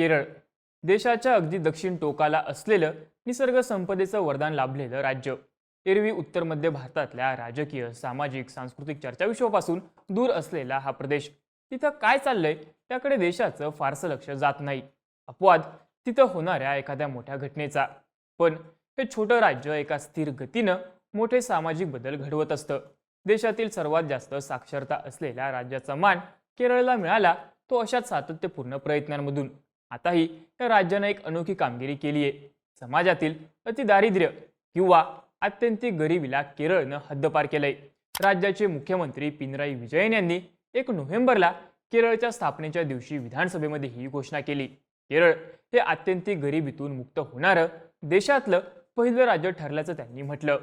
केरळ. देशाच्या अगदी दक्षिण टोकाला असलेलं निसर्ग संपदेचं वरदान लाभलेलं राज्य. एरवी उत्तर मध्य भारतातल्या राजकीय सामाजिक सांस्कृतिक चर्चाविश्वापासून दूर असलेला हा प्रदेश. तिथं काय चाललंय? त्याकडे देशाचं फारसं लक्ष जात नाही. अपवाद? तिथं होणाऱ्या एखाद्या मोठ्या घटनेचा. पण हे छोटं राज्य एका स्थिर गतीनं मोठे सामाजिक बदल घडवत असतं. देशातील सर्वात जास्त साक्षरता असलेल्या राज्याचा मान केरळला मिळाला तो अशाच सातत्यपूर्ण प्रयत्नांमधून. आताही या राज्यानं एक अनोखी कामगिरी केली आहे. समाजातील अतिदारिद्र्य किंवा अत्यंतिक गरिबीला केरळनं हद्दपार केलंय. राज्याचे मुख्यमंत्री पिनराई विजयन यांनी एक नोव्हेंबरला केरळच्या स्थापनेच्या दिवशी विधानसभेमध्ये ही घोषणा केली. केरळ हे अत्यंत गरिबीतून मुक्त होणारं देशातलं पहिलं राज्य ठरल्याचं त्यांनी म्हटलं.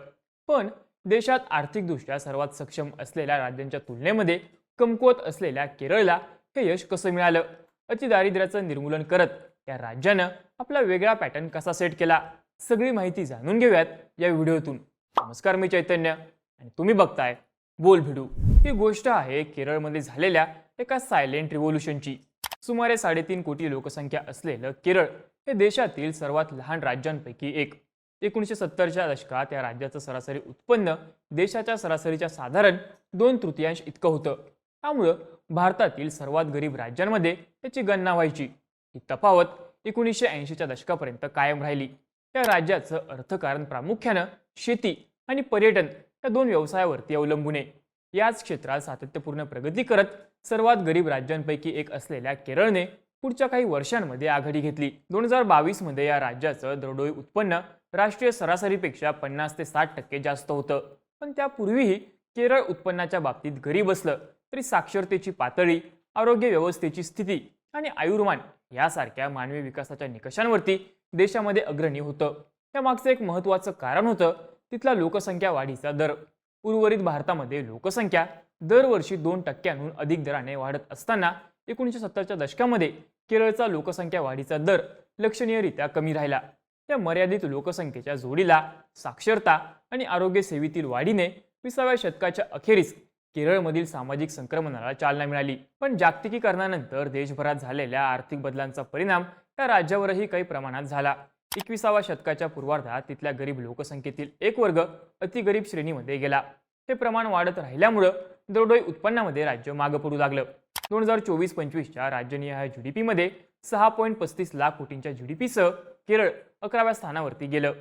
पण देशात आर्थिकदृष्ट्या सर्वात सक्षम असलेल्या राज्यांच्या तुलनेमध्ये कमकुवत असलेल्या केरळला हे यश कसं मिळालं? अतिदारिद्र्याचं निर्मूलन करत त्या राज्यानं आपला वेगळा पॅटर्न कसा सेट केला सगळी माहिती जाणून घेऊयात या व्हिडिओतून. नमस्कार मी चैतन्य आणि तुम्ही बघताय बोल भिडू. ही गोष्ट आहे केरळमध्ये झालेल्या एका सायलेंट रिव्होल्युशनची. सुमारे साडेतीन कोटी लोकसंख्या असलेलं केरळ हे देशातील सर्वात लहान राज्यांपैकी एक. एकोणीसशे सत्तरच्या दशकात या राज्याचं सरासरी उत्पन्न देशाच्या सरासरीच्या साधारण दोन तृतीयांश इतकं होतं. त्यामुळं भारतातील सर्वात गरीब राज्यांमध्ये त्याची गणना व्हायची. ही तफावत एकोणीसशे ऐंशीच्या दशकापर्यंत कायम राहिली. या राज्याचं अर्थकारण प्रामुख्यानं शेती आणि पर्यटन या दोन व्यवसायावरती अवलंबून आहे. याच क्षेत्रात सातत्यपूर्ण प्रगती करत सर्वात गरीब राज्यांपैकी एक असलेल्या केरळने पुढच्या काही वर्षांमध्ये आघाडी घेतली. दोन हजार बावीसमध्ये या राज्याचं दरडोई उत्पन्न राष्ट्रीय सरासरीपेक्षा पन्नास ते साठ टक्के जास्त होतं. पण त्यापूर्वीही केरळ उत्पन्नाच्या बाबतीत गरीब असलं. तरी साक्षरतेची पातळी आरोग्य व्यवस्थेची स्थिती आणि आयुर्मान यासारख्या मानवी विकासाच्या निकषांवरती देशामध्ये अग्रणी होतं. त्यामागचं एक महत्त्वाचं कारण होतं तिथला लोकसंख्या वाढीचा दर. उर्वरित भारतामध्ये लोकसंख्या दरवर्षी दोन टक्क्यांहून अधिक दराने वाढत असताना एकोणीसशे सत्तरच्या दशकामध्ये केरळचा लोकसंख्या वाढीचा दर लक्षणीयरित्या कमी राहिला. या मर्यादित लोकसंख्येच्या जोडीला साक्षरता आणि आरोग्य सेवेतील वाढीने विसाव्या शतकाच्या अखेरीस केरळमधील सामाजिक संक्रमणाला चालना मिळाली. पण जागतिकीकरणानंतर देशभरात झालेल्या आर्थिक बदलांचा परिणाम त्या राज्यावरही काही प्रमाणात झाला. एकविसाव्या शतकाच्या पूर्वार्धात तिथल्या गरीब लोकसंख्येतील एक वर्ग अतिगरीब श्रेणीमध्ये गेला. हे प्रमाण वाढत राहिल्यामुळं दरडोई उत्पन्नामध्ये राज्य मागं पडू लागलं. दोन हजार चोवीस पंचवीसच्या राज्यनिहाय पीमध्ये सहा पॉईंट पस्तीस लाख कोटींच्या झु डी पीसह केरळ अकराव्या स्थानावरती गेलं.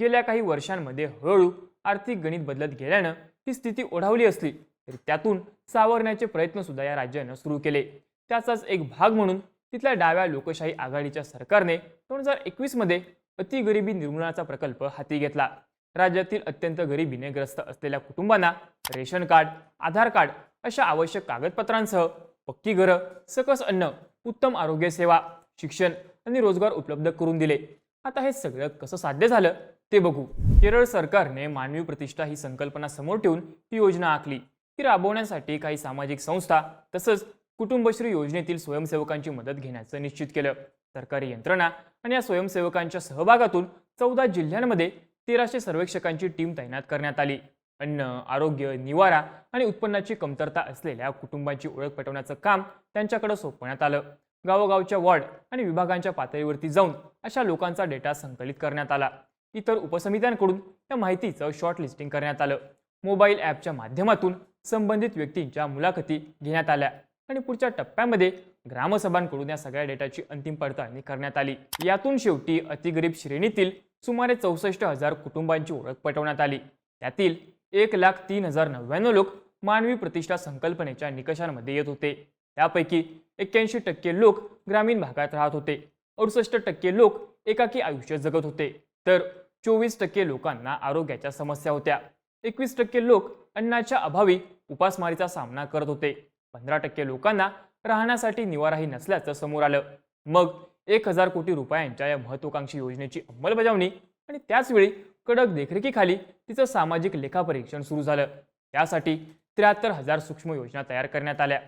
गेल्या काही वर्षांमध्ये हळूहळू आर्थिक गणित बदलत गेल्यानं ही स्थिती ओढावली असली. तर त्यातून सावरण्याचे प्रयत्न सुद्धा या राज्यानं सुरू केले. त्याचाच एक भाग म्हणून तिथल्या डाव्या लोकशाही आघाडीच्या सरकारने दोन हजार एकवीसमध्ये अतिगरिबी निर्मूलनाचा प्रकल्प हाती घेतला. राज्यातील अत्यंत गरिबीने ग्रस्त असलेल्या कुटुंबांना रेशन कार्ड आधार कार्ड अशा आवश्यक कागदपत्रांसह पक्की घरं सकस अन्न उत्तम आरोग्य सेवा शिक्षण आणि रोजगार उपलब्ध करून दिले. आता हे सगळं कसं साध्य झालं ते बघू. केरळ सरकारने मानवी प्रतिष्ठा ही संकल्पना समोर ठेवून ही योजना आखली. ती राबवण्यासाठी काही सामाजिक संस्था तसंच कुटुंबश्री योजनेतील स्वयंसेवकांची मदत घेण्याचं निश्चित केलं. सरकारी यंत्रणा आणि या स्वयंसेवकांच्या सहभागातून चौदा जिल्ह्यांमध्ये तेराशे सर्वेक्षकांची टीम तैनात करण्यात आली. अन्न आरोग्य निवारा आणि उत्पन्नाची कमतरता असलेल्या कुटुंबांची ओळख पटवण्याचं काम त्यांच्याकडे सोपवण्यात आलं. गावोगावच्या वॉर्ड आणि विभागांच्या पातळीवरती जाऊन अशा लोकांचा डेटा संकलित करण्यात आला. इतर उपसमित्यांकडून त्या माहितीचं शॉर्ट लिस्टिंग करण्यात आलं. मोबाईल ॲपच्या माध्यमातून संबंधित व्यक्तींच्या मुलाखती घेण्यात आल्या आणि पुढच्या टप्प्यामध्ये ग्रामसभांकडून या सगळ्या डेटाची अंतिम पडताळणी करण्यात आली. यातून शेवटी अतिगरीब श्रेणीतील सुमारे चौसष्ट हजार कुटुंबांची ओळख पटवण्यात आली. त्यातील एक लाख तीन हजार नव्याण्णव लोक मानवी प्रतिष्ठा संकल्पनेच्या निकषांमध्ये येत होते. त्यापैकी एक्क्याऐंशी टक्के लोक ग्रामीण भागात राहत होते. अडुसष्ट टक्के लोक एकाकी आयुष्य जगत होते. तर चोवीस टक्के लोकांना आरोग्याच्या समस्या होत्या. एकवीस टक्के लोक अन्नाच्या अभावी उपासमारीचा सामना करत होते. पंधरा टक्के लोकांना राहण्यासाठी निवाराही नसल्याचं समोर आलं. मग एक हजार कोटी रुपयांच्या या महत्वाकांक्षी योजनेची अंमलबजावणी आणि त्याचवेळी कडक देखरेखीखाली तिचं सामाजिक लेखापरीक्षण सुरू झालं. त्यासाठी त्र्याहत्तर हजार सूक्ष्म योजना तयार करण्यात आल्या.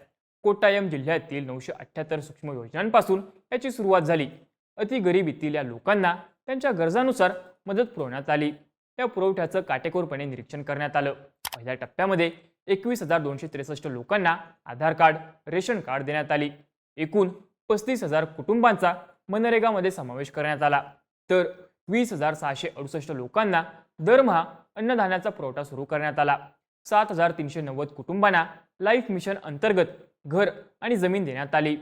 कोट्टायम जिल्ह्यातील नऊशे अठ्ठ्याहत्तर सूक्ष्म योजनांपासून याची सुरुवात झाली. अतिगरिबीतील या लोकांना त्यांच्या गरजानुसार मदत पुरवण्यात आली. या पुरवठ्याचं काटेकोरपणे निरीक्षण करण्यात आलं. पहिल्या टप्प्यामध्ये एकवीस हजार दोनशे त्रेसष्ट लोकांना आधार कार्ड रेशन कार्ड देण्यात आली. एकूण पस्तीस हजार कुटुंबांचा मनरेगामध्ये समावेश करण्यात आला. तर वीस हजार सहाशे अडुसष्ट लोकांना दरमहा अन्नधान्याचा पुरवठा सुरू करण्यात आला. सात हजार तीनशे नव्वद कुटुंबांना लाईफ मिशन अंतर्गत घर आणि जमीन देण्यात आली.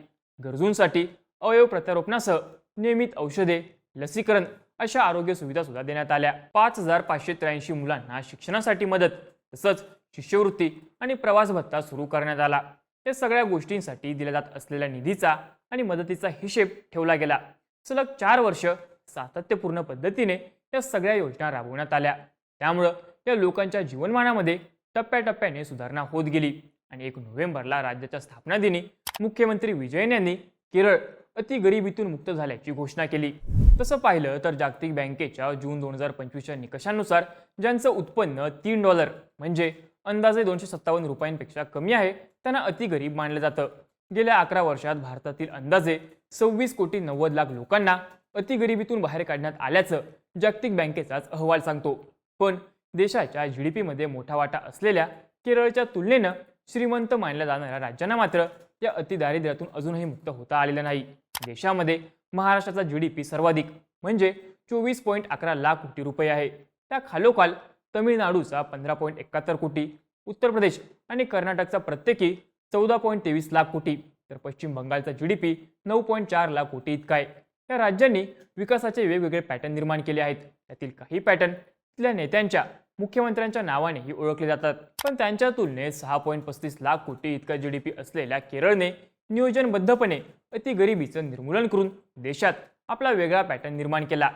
गरजूंसाठी अवयव प्रत्यारोपणासह नियमित औषधे लसीकरण अशा आरोग्य सुविधा सुद्धा देण्यात आल्या. पाच हजार पाचशे त्र्याऐंशी मुलांना शिक्षणासाठी मदत तसंच शिष्यवृत्ती आणि प्रवास भत्ता सुरू करण्यात आला. या सगळ्या गोष्टींसाठी दिल्या जात असलेल्या निधीचा आणि मदतीचा हिशेब ठेवला गेला. सलग चार वर्ष सातत्यपूर्ण पद्धतीने या सगळ्या योजना राबवण्यात आल्या. त्यामुळं या लोकांच्या जीवनमानामध्ये टप्प्याटप्प्याने सुधारणा होत गेली. आणि एक नोव्हेंबरला राज्याच्या स्थापना दिनी मुख्यमंत्री विजयन यांनी केरळ अतिगरिबीतून मुक्त झाल्याची घोषणा केली. तसं पाहिलं तर जागतिक बँकेच्या जून दोन हजार पंचवीसच्या निकषांनुसार ज्यांचं उत्पन्न तीन डॉलर म्हणजे अंदाजे दोनशे सत्तावन्न रुपयांपेक्षा कमी आहे त्यांना अतिगरीब मानलं जातं. गेल्या अकरा वर्षात भारतातील अंदाजे सव्वीस कोटी नव्वद लाख लोकांना अतिगरिबीतून बाहेर काढण्यात आल्याचं जागतिक बँकेचाच अहवाल सांगतो. पण देशाच्या जी डी पीमध्ये मोठा वाटा असलेल्या केरळच्या तुलनेनं श्रीमंत मानल्या जाणाऱ्या राज्यांना मात्र या अतिदारिद्र्यातून अजूनही मुक्त होता आलेलं नाही. देशामध्ये महाराष्ट्राचा जी डी पी सर्वाधिक म्हणजे चोवीस पॉईंट अकरा लाख कोटी रुपये आहे. त्या खालोखाल तमिळनाडूचा पंधरा पॉईंट एकाहत्तर कोटी उत्तर प्रदेश आणि कर्नाटकचा प्रत्येकी चौदा पॉईंट तेवीस लाख कोटी तर पश्चिम बंगालचा जी डी पी नऊ पॉईंट चार लाख कोटी इतका आहे. या राज्यांनी विकासाचे वेगवेगळे पॅटर्न निर्माण केले आहेत. त्यातील काही पॅटर्न तिथल्या नेत्यांच्या मुख्यमंत्र्यांच्या नावानेही ओळखले जातात. पण त्यांच्या तुलनेत सहा पॉईंट पस्तीस लाख कोटी इतका जी डी पी असलेल्या केरळने नियोजनबद्धपणे अतिगरिबीचं निर्मूलन करून देशात आपला वेगळा पॅटर्न निर्माण केला.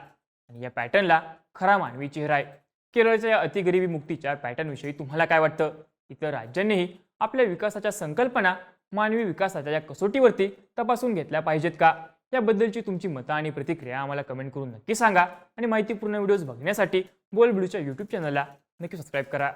आणि या पॅटर्नला खरा मानवी चेहरा आहे. केरळच्या या अतिगरिबी मुक्तीच्या पॅटर्नविषयी तुम्हाला काय वाटतं? इतर राज्यांनीही आपल्या विकासाच्या संकल्पना मानवी विकासाच्या या कसोटीवरती तपासून घेतल्या पाहिजेत का? याबद्दलची तुमची मतं आणि प्रतिक्रिया आम्हाला कमेंट करून नक्की सांगा. आणि माहितीपूर्ण व्हिडिओज बघण्यासाठी बोलबुडूच्या यूट्यूब चॅनलला नक्की सबस्क्राईब करा.